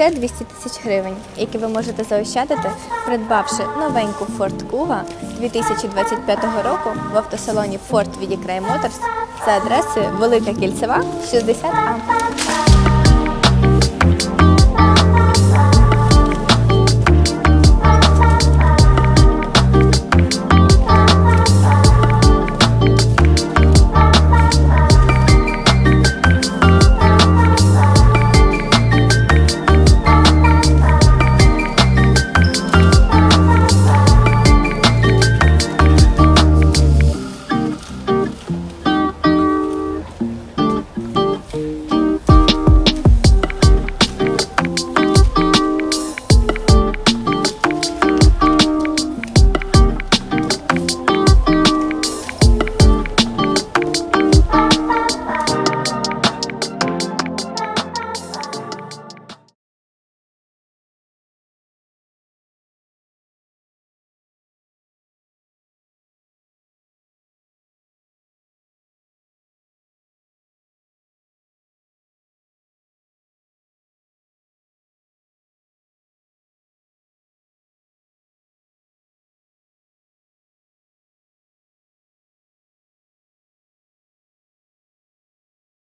Це 200 тисяч гривень, які ви можете заощадити, придбавши новеньку Ford Kuga 2025 року в автосалоні Ford від Cray Motors за адресою Велика Кільцева, 60А.